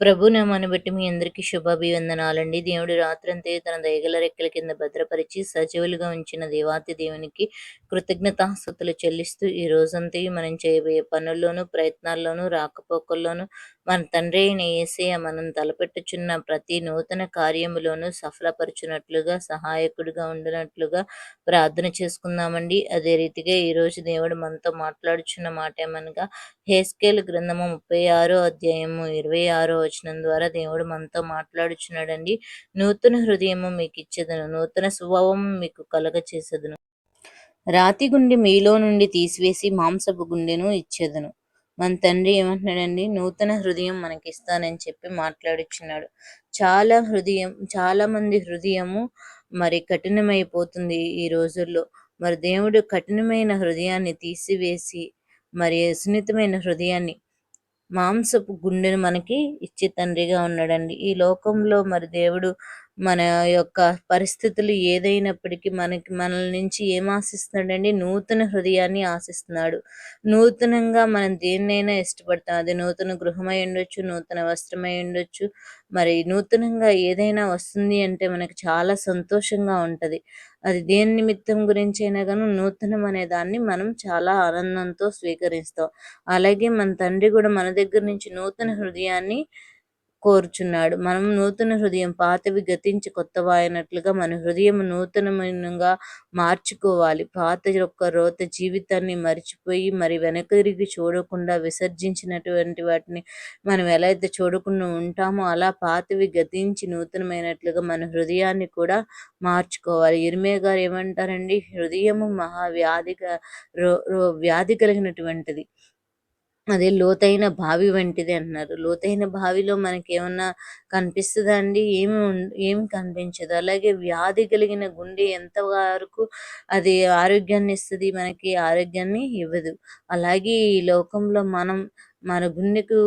ప్రభునామాన్ని బట్టి మీ అందరికీ శుభాభివందనాలండి. దేవుడు రాత్రంతే తన దయగల రెక్కల కింద భద్రపరిచి సజీవులుగా ఉంచిన దేవాతి దేవునికి కృతజ్ఞతాస్థుతులు చెల్లిస్తూ ఈ రోజంతా మనం చేయబోయే పనుల్లోనూ ప్రయత్నాల్లోనూ రాకపోకల్లోనూ మన తండ్రి అయిన ఏసయ మనం తలపెట్టుచున్న ప్రతి నూతన కార్యములోనూ సఫలపరచునట్లుగా సహాయకుడిగా ఉండినట్లుగా ప్రార్థన చేసుకుందామండి. అదే రీతిగా ఈరోజు దేవుడు మనతో మాట్లాడుచున్న మాట ఏమనగా హేస్కేల్ గ్రంథము ముప్పై ఆరో అధ్యాయము ఇరవై ఆరో వచనం ద్వారా దేవుడు మనతో మాట్లాడుచున్నాడండి. నూతన హృదయము మీకు ఇచ్చేదను నూతన స్వభావం మీకు కలగ చేసేదను రాతి గుండె మీలో నుండి తీసివేసి మాంసపు గుండెను ఇచ్చేదను. మన తండ్రి ఏమంటున్నాడండి? నూతన హృదయం మనకి ఇస్తానని చెప్పి మాట్లాడుచున్నాడు చాలా హృదయం చాలా మంది హృదయము మరి కఠినమైపోతుంది ఈ రోజుల్లో. మరి దేవుడు కఠినమైన హృదయాన్ని తీసివేసి మరి సున్నితమైన హృదయాన్ని మాంసపు గుండెను మనకి ఇచ్చే తండ్రిగా ఉన్నాడండి. ఈ లోకంలో మరి దేవుడు మన యొక్క పరిస్థితులు ఏదైనప్పటికీ మనకి మనల నుంచి ఏం ఆశిస్తున్నాడండి? నూతన హృదయాన్ని ఆశిస్తున్నాడు. నూతనంగా మనం దేన్నైనా ఇష్టపడతాం. అది నూతన గృహమై ఉండొచ్చు నూతన వస్త్రమై ఉండొచ్చు. మరి నూతనంగా ఏదైనా వస్తుంది అంటే మనకు చాలా సంతోషంగా ఉంటుంది. అది దేని నిమిత్తం గురించి అయినా కానీ నూతనం అనే దాన్ని మనం చాలా ఆనందంతో స్వీకరిస్తాం. అలాగే మన తండ్రి కూడా మన దగ్గర నుంచి నూతన హృదయాన్ని కోరుచున్నాడు. మనం నూతన హృదయం పాతవి గతించి కొత్తవాయినట్లుగా మన హృదయం నూతనమైనగా మార్చుకోవాలి. పాత యొక్క రోత జీవితాన్ని మర్చిపోయి మరి వెనక తిరిగి చూడకుండా విసర్జించినటువంటి వాటిని మనం ఎలా అయితే చూడకుండా ఉంటామో అలా పాతవి గతించి నూతనమైనట్లుగా మన హృదయాన్ని కూడా మార్చుకోవాలి. ఇరిమే గారు ఏమంటారండి? హృదయము మహావ్యాధిగా వ్యాధి కలిగినటువంటిది. అదే లోతైన బావి వంటిది అంటున్నారు లోతైన బావిలో మనకి ఏమన్నా కనిపిస్తుందా అండి ఏమి ఏమి కనిపించదు. అలాగే వ్యాధి కలిగిన గుండె ఎంత వరకు అది ఆరోగ్యాన్ని ఇస్తుంది మనకి ఆరోగ్యాన్ని ఇవ్వదు. అలాగే ఈ లోకంలో మనం మన గుండెకు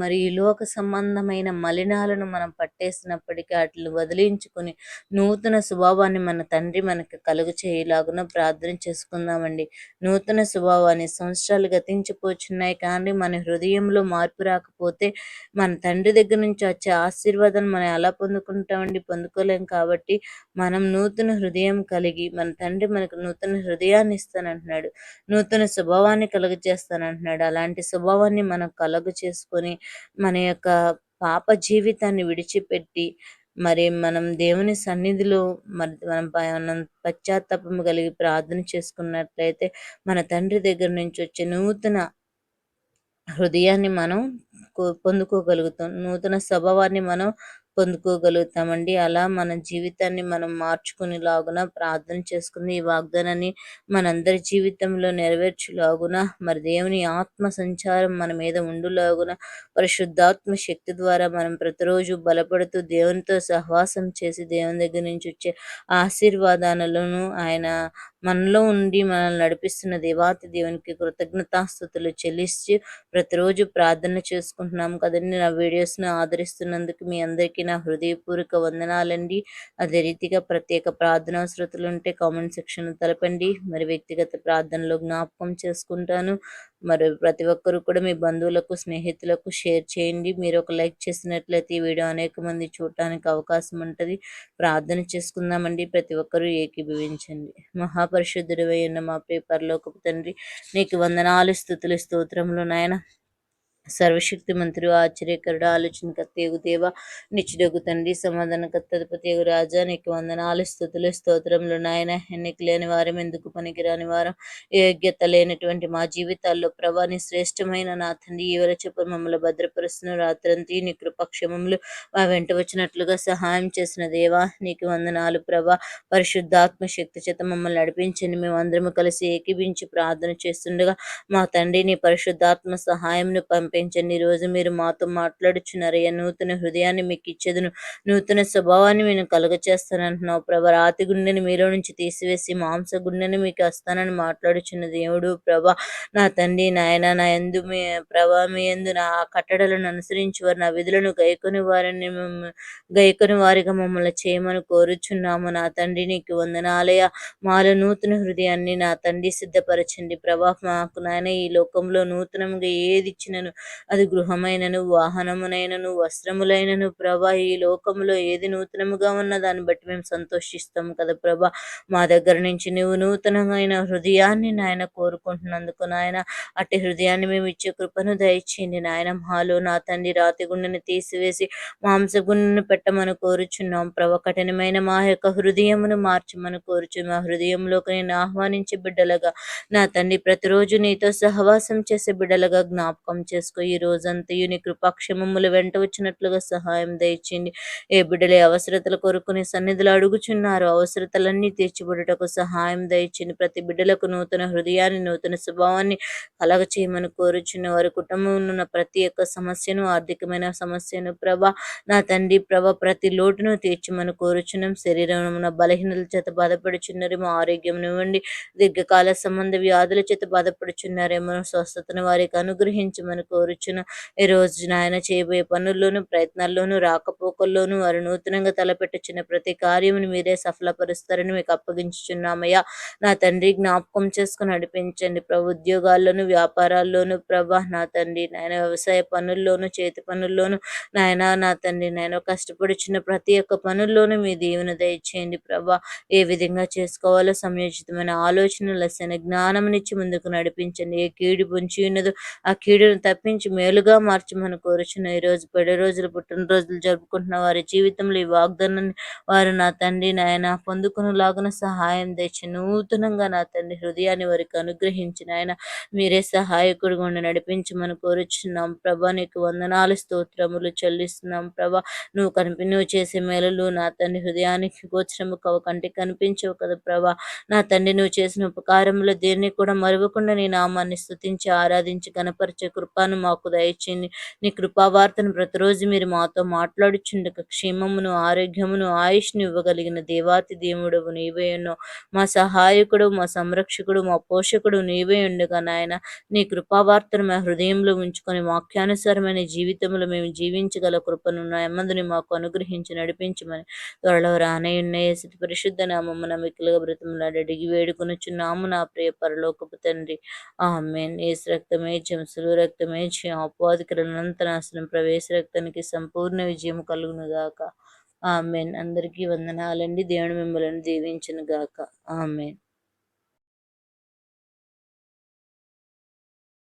మరి లోక సంబంధమైన మలినాలను మనం పట్టేసినప్పటికీ వాటిని వదిలించుకొని నూతన స్వభావాన్ని మన తండ్రి మనకు కలుగు చేయలాగున ప్రార్థన చేసుకుందామండి. నూతన స్వభావాన్ని సంవత్సరాలు గతించిపోచున్నాయి కానీ మన హృదయంలో మార్పు రాకపోతే మన తండ్రి దగ్గర నుంచి వచ్చే ఆశీర్వాదాన్ని మనం ఎలా పొందుకుంటామండి? పొందుకోలేం కాబట్టి మనం నూతన హృదయం కలిగి మన తండ్రి మనకు నూతన హృదయాన్ని ఇస్తానంటున్నాడు. నూతన స్వభావాన్ని కలుగజేస్తానంటున్నాడు. అలాంటి స్వభావాన్ని మనం కలుగు చేసుకొని మన యొక్క పాప జీవితాన్ని విడిచిపెట్టి మరి మనం దేవుని సన్నిధిలో మరి మనం మనం పశ్చాత్తాపం కలిగి ప్రార్థన చేసుకున్నట్లయితే మన తండ్రి దగ్గర నుంచి వచ్చే నూతన హృదయాన్ని మనం పొందుకోగలుగుతాం. నూతన స్వభావాన్ని మనం పొందుకోగలుగుతామండి. అలా మన జీవితాన్ని మనం మార్చుకునేలాగున ప్రార్థన చేసుకుని ఈ వాగ్దానాన్ని మనందరి జీవితంలో నెరవేర్చులాగున మరి దేవుని ఆత్మ సంచారం మన మీద ఉండులాగున పరిశుద్ధాత్మ శక్తి ద్వారా మనం ప్రతిరోజు బలపడుతూ దేవునితో సహవాసం చేసి దేవుని దగ్గర నుంచి వచ్చే ఆశీర్వాదాలను ఆయన మనలో ఉండి మనల్ని నడిపిస్తున్న దేవాతి దేవునికి కృతజ్ఞతాస్థుతులు చెల్లిస్తూ ప్రతిరోజు ప్రార్థన చేసుకుంటున్నాం కదండి. నా వీడియోస్ను ఆదరిస్తున్నందుకు మీ అందరికీ నా హృదయపూర్వక వందనాలండి. అదే రీతిగా ప్రత్యేక ప్రార్థనా శ్రుతులు ఉంటే కామెంట్ సెక్షన్ తెలపండి. మరి వ్యక్తిగత ప్రార్థనలో జ్ఞాపకం చేసుకుంటాను. మరి ప్రతి ఒక్కరు కూడా మీ బంధువులకు స్నేహితులకు షేర్ చేయండి. మీరు ఒక లైక్ చేసినట్లయితే ఈ వీడియో అనేక మంది చూడటానికి అవకాశం ఉంటుంది. ప్రార్థన చేసుకుందామండి. ప్రతి ఒక్కరూ ఏకీభవించండి. మహాపరిశుద్ధుడు ఉన్న మా పేపర్లో ఒక తండ్రి నీకు వందనాలు స్థుతులు స్తోత్రములు నాయన. సర్వశక్తి మంత్రి ఆశ్చర్యకరుడు ఆలోచనకర్తేగు దేవ నిచ్చుడగు తండ్రి సమాధానకర్తపతియగు రాజా నీకు వందనాలు స్థుతులు స్తోత్రములు నాయన. ఎన్నిక లేని వారం ఎందుకు పనికిరాని వారం? యోగ్యత లేనటువంటి మా జీవితాల్లో ప్రభాని శ్రేష్టమైన నా తండ్రి ఈవర చెప్ప మమ్మల్ని భద్రపరుస్తున్న రాత్రంతి నీ కృపక్షమములు మా వెంట వచ్చినట్లుగా సహాయం చేసిన దేవా. నీకు వందనాలు ప్రభా. పరిశుద్ధాత్మ శక్తి చేత మమ్మల్ని నడిపించండి. మేము అందరము కలిసి ఏకీభించి ప్రార్థన చేస్తుండగా మా తండ్రి నీ పరిశుద్ధాత్మ సహాయంను పంపి పెంచండి. రోజు మీరు మాతో మాట్లాడుచున్నారయ్యా నూతన హృదయాన్ని మీకు ఇచ్చేదను నూతన స్వభావాన్ని నేను కలుగచేస్తానంటున్నావు. ప్రభ రాతి గుండెని మీలో నుంచి తీసివేసి మాంస గుండెని మీకు వస్తానని మాట్లాడుచున్న దేవుడు ప్రభ నా తండ్రి నాయన నా ఎందు మీ ప్రభా మీ ఎందు నా కట్టడలను అనుసరించి వారు నా విధులను గైకొని వారిని గైకొని వారిగా మమ్మల్ని చేయమని కోరుచున్నాము. నా తండ్రి నీకు వందనాలయ మాలో నూతన హృదయాన్ని నా తండ్రి సిద్ధపరచండి. ప్రభా మాకు నాయన ఈ లోకంలో నూతనంగా ఏది ఇచ్చినను అది గృహమైనను వాహనమునైనను వస్త్రములైనను ప్రభా ఈ లోకములో ఏది నూతనముగా ఉన్న దాన్ని బట్టి మేము సంతోషిస్తాము కదా ప్రభా. మా దగ్గర నుంచి నువ్వు నూతనమైన హృదయాన్ని నాయన కోరుకుంటున్నందుకు నాయన అట్టి హృదయాన్ని మేము ఇచ్చే కృపను దయచేయండి నాయన. మాలో నా తండ్రి రాతి గుండెని తీసివేసి మాంస గుండెను పెట్టమని కోరుచున్నాం ప్రభ. కఠినమైన మా యొక్క హృదయమును మార్చమని కోరుచు మా హృదయంలోకి నేను ఆహ్వానించే బిడ్డలుగా నా తండ్రి ప్రతిరోజు నీతో సహవాసం చేసే బిడ్డలుగా జ్ఞాపకం చేసుకో ఈ రోజంతయు నీ కృపాక్షమములు వెంట వచ్చినట్లుగా సహాయం దయచేయండి. ఏ బిడ్డలే అవసరతల కొరకు సన్నిధులు అడుగుచున్నారు. అవసరతలన్నీ తీర్చిబడుటకు సహాయం దయచేయండి. ప్రతి బిడ్డలకు నూతన హృదయాన్ని నూతన స్వభావాన్ని కలగ చేయమని కోరుచున్న వారి కుటుంబంలో ఉన్న ప్రతి ఒక్క సమస్యను ఆర్థికమైన సమస్యను ప్రభ నా తండ్రి ప్రభ ప్రతి లోటును తీర్చమని కోరుచున్నాం. శరీరమున బలహీనల చేత బాధపడుచున్నారేమో ఆరోగ్యం ఇవ్వండి. దీర్ఘకాల సంబంధ వ్యాధుల చేత బాధపడుచున్నారేమో స్వస్థతను వారికి అనుగ్రహించమని కోరుచున్నాం ఈ రోజు నాయన చేయబోయే పనుల్లోనూ ప్రయత్నాల్లోనూ రాకపోకల్లోనూ వారు నూతనంగా తలపెట్టుచున్న ప్రతి కార్యమును మీరే సఫలపరుస్తారని మీకు అప్పగించుచున్నామయ్యా. నా తండ్రి జ్ఞాపకం చేసుకుని నడిపించండి. ప్రభు ఉద్యోగాల్లోనూ వ్యాపారాల్లోనూ ప్రభా నా తండ్రి నాయన వ్యవసాయ పనుల్లోనూ చేతి పనుల్లోనూ నాయన నా తండ్రి నేను కష్టపడుచున్న ప్రతి ఒక్క పనుల్లోనూ మీ దీవెన దయచేయండి ప్రభా. ఏ విధంగా చేసుకోవాలో సంయోజితమైన ఆలోచన జ్ఞానం జ్ఞానంనిచ్చి ముందుకు నడిపించండి. ఏ కీడు పొంచి ఉన్నదో ఆ కీడును తప్పించి మేలుగా మార్చమని కోరుచున్న ఈరోజు పడే రోజులు పుట్టినరోజులు జరుపుకుంటున్న వారి జీవితంలో ఈ వాగ్దానాన్ని వారు నా తండ్రి నాయన పొందుకునేలాగున సహాయం తెచ్చి నూతనంగా నా తండ్రి హృదయాన్ని వారికి అనుగ్రహించిన ఆయన మీరే సహాయకుడిగా ఉండి నడిపించమని కోరుచున్నాం. ప్రభా నీకు వందనాలు స్తోత్రములు చెల్లిస్తున్నాం. ప్రభా నువ్వు కనిపి నువ్వు చేసే మేలులు నా తండ్రి హృదయానికి గోచరము కవ కంటికి కనిపించవు కదా ప్రభా. నా తండ్రి నువ్వు చేసిన ఉపకారములు దేన్ని కూడా మరవకుండా నీ నామాన్ని స్థుతించి ఆరాధించి కనపరిచే కృపాను మాకు దయచేయండి. నీ కృపావార్తను ప్రతిరోజు మీరు మాతో మాట్లాడుచుండక క్షేమమును ఆరోగ్యమును ఆయుష్ను ఇవ్వగలిగిన దేవాతి దేవుడు నీవే ఉన్నావు మా సహాయకుడు మా సంరక్షకుడు మా పోషకుడు నీవే ఉండగా నాయన. నీ కృపావార్తను మా హృదయంలో ఉంచుకొని వాక్యానుసారమైన జీవితంలో మేము జీవించగల కృపను నెమ్మదిని మాకు అనుగ్రహించి నడిపించమని త్వరలో రానయ్యున్న స్థితి పరిశుద్ధ నామమ్మ నమ్మికలుగా బ్రతములాడి అడిగి వేడుకొనుచున్నాము నా ప్రియ పరలోకపు తండ్రి. ఆమెన్. ఏసు రక్తమే చెంసులు రక్తమే అపవాదికరనంతనాశనం ప్రవేశ రక్తానికి సంపూర్ణ విజయం కలుగునుగాక. ఆమెన్. అందరికీ వందనాలండి. దేవుడు మిమ్మల్ని దీవించను గాక ఆమెన్.